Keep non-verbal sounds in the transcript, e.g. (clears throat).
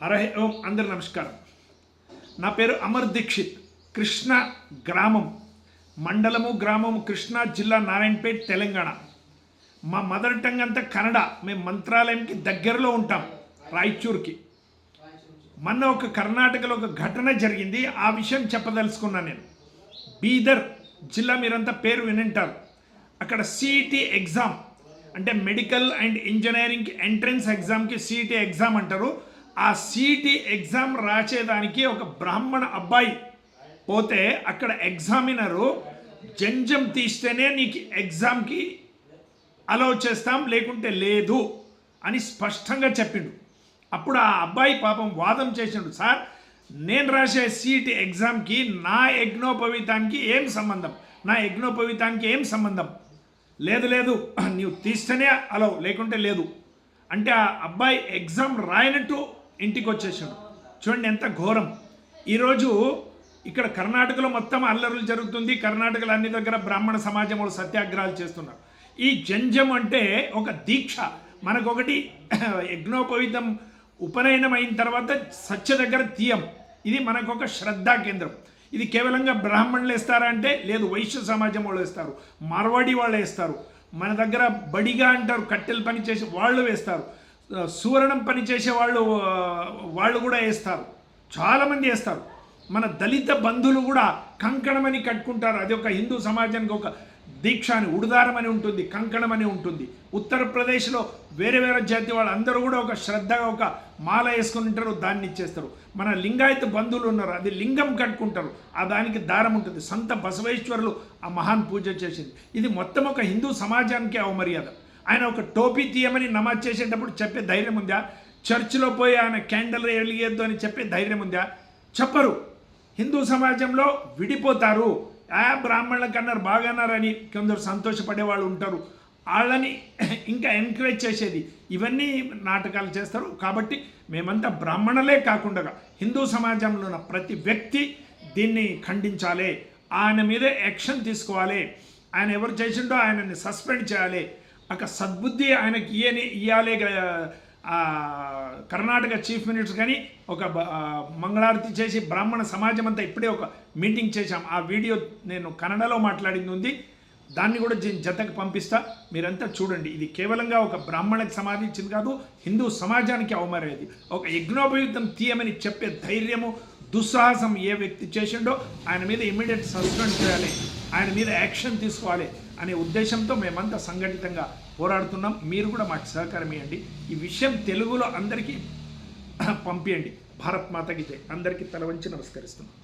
హరహే ఓం అందరి నమస్కారం. నా పేరు అమర్ దీక్షిత్ కృష్ణ గ్రామం మండలము గ్రామము కృష్ణా జిల్లా నారాయణపేట్ తెలంగాణ. మా మదర్ టంగ్ అంతా కన్నడ మేము మంత్రాలయంకి దగ్గరలో ఉంటాం రాయచూర్కి. మొన్న ఒక కర్ణాటకలో ఒక ఘటన జరిగింది ఆ విషయం చెప్పదలుచుకున్నాను నేను. బీదర్ జిల్లా మీరంతా పేరు వినింటారు. అక్కడ సిఈటి ఎగ్జామ్ అంటే మెడికల్ అండ్ ఇంజనీరింగ్ ఎంట్రన్స్ ఎగ్జామ్కి సిఈటి ఎగ్జామ్ అంటారు. ఆ సిఈటి ఎగ్జామ్ రాసేదానికి ఒక బ్రాహ్మణ అబ్బాయి పోతే అక్కడ ఎగ్జామినరు జంజం తీస్తేనే నీకు ఎగ్జామ్కి అలౌ చేస్తాం లేకుంటే లేదు అని స్పష్టంగా చెప్పిండు. అప్పుడు ఆ అబ్బాయి పాపం వాదం చేసిండు సార్ నేను రాసే సీట్ ఎగ్జామ్కి నా యజ్ఞోపవీతానికి ఏం సంబంధం? నా యజ్ఞోపవీతానికి ఏం సంబంధం? లేదు లేదు నీవు తీస్తేనే అలౌ లేకుంటే లేదు. అంటే ఆ అబ్బాయి ఎగ్జామ్ రాయనట్టు ఇంటికి వచ్చేసాడు చూడండి ఎంత ఘోరం. ఈరోజు ఇక్కడ కర్ణాటకలో మొత్తం అల్లర్లు జరుగుతుంది. కర్ణాటకలో అన్ని దగ్గర బ్రాహ్మణ సమాజం వాళ్ళు సత్యాగ్రహాలు చేస్తున్నారు. ఈ జంజం అంటే ఒక దీక్ష. మనకొకటి (clears throat) యజ్ఞోపవితం ఉపనయనం అయిన తర్వాత సత్య దగ్గర తీయం. ఇది మనకొక శ్రద్ధా కేంద్రం. ఇది కేవలంగా బ్రాహ్మణులు వేస్తారా అంటే లేదు వైశ్య సమాజం వాళ్ళు వేస్తారు. మార్వాడి వాళ్ళు వేస్తారు. మన దగ్గర బడిగా అంటారు కట్టెలు పని చేసి వాళ్ళు వేస్తారు. సువర్ణం పనిచేసే వాళ్ళు వాళ్ళు కూడా వేస్తారు. చాలామంది వేస్తారు. మన దళిత బంధువులు కూడా కంకణమని కట్టుకుంటారు. అది ఒక హిందూ సమాజానికి ఒక దీక్ష అని ఉడుదారం అని ఉంటుంది కంకణం అని ఉంటుంది. ఉత్తరప్రదేశ్లో వేరే వేరే జాతి వాళ్ళు అందరూ కూడా ఒక శ్రద్ధగా ఒక మాల వేసుకుని ఉంటారు దాన్ని ఇచ్చేస్తారు. మన లింగాయత బంధువులు ఉన్నారు అది లింగం కట్టుకుంటారు. ఆ దానికి దారం ఉంటుంది. సంత బసవేశ్వరులు ఆ మహాన్ పూజ చేసింది. ఇది మొత్తం ఒక హిందూ సమాజానికి అవమర్యాద. ఆయన ఒక టోపీ తీయమని నమాజ్ చేసేటప్పుడు చెప్పే ధైర్యం ఉందా? చర్చిలో పోయి ఆయన క్యాండిల్ వెలిగేద్దు అని చెప్పే ధైర్యం ఉందా? చెప్పరు. హిందూ సమాజంలో విడిపోతారు. ఆ బ్రాహ్మణుల కన్నారు బాగన్నారని కొందరు సంతోషపడే వాళ్ళు ఉంటారు. వాళ్ళని (clears throat) ఇంకా ఎంకరేజ్ చేసేది. ఇవన్నీ నాటకాలు చేస్తారు. కాబట్టి మేమంతా బ్రాహ్మణులే కాకుండా హిందూ సమాజంలో ఉన్న ప్రతి వ్యక్తి దీన్ని ఖండించాలి. ఆయన మీద యాక్షన్ తీసుకోవాలి. ఆయన ఎవరు చేసిండో ఆయనని సస్పెండ్ చేయాలి. ఒక సద్బుద్ధి ఆయనకి ఇయ్యని ఇయ్యాలే కర్ణాటక చీఫ్ మినిస్టర్ కానీ ఒక మంగళారతి చేసి బ్రాహ్మణ సమాజం అంతా ఇప్పుడే ఒక మీటింగ్ చేశాం. ఆ వీడియో నేను కన్నడలో మాట్లాడింది ఉంది. దాన్ని కూడా జతకు పంపిస్తా. మీరంతా చూడండి. ఇది కేవలంగా ఒక బ్రాహ్మణకి సంబంధించింది కాదు హిందూ సమాజానికి అవమరేది ఒక యజ్ఞోపయుక్తం తీయమని చెప్పే ధైర్యము దుస్సాహసం ఏ వ్యక్తి చేసిండో ఆయన మీద ఇమీడియట్ సస్పెండ్ చేయాలి. ఆయన మీద యాక్షన్ తీసుకోవాలి. అనే ఉద్దేశంతో మేమంతా సంఘటితంగా పోరాడుతున్నాం. మీరు కూడా మాకు సహకారం ఇవ్వండి ఈ విషయం తెలుగులో అందరికీ పంపించండి భారత్ మాతకి జై. అందరికీ తల వంచి నమస్కరిస్తున్నాం.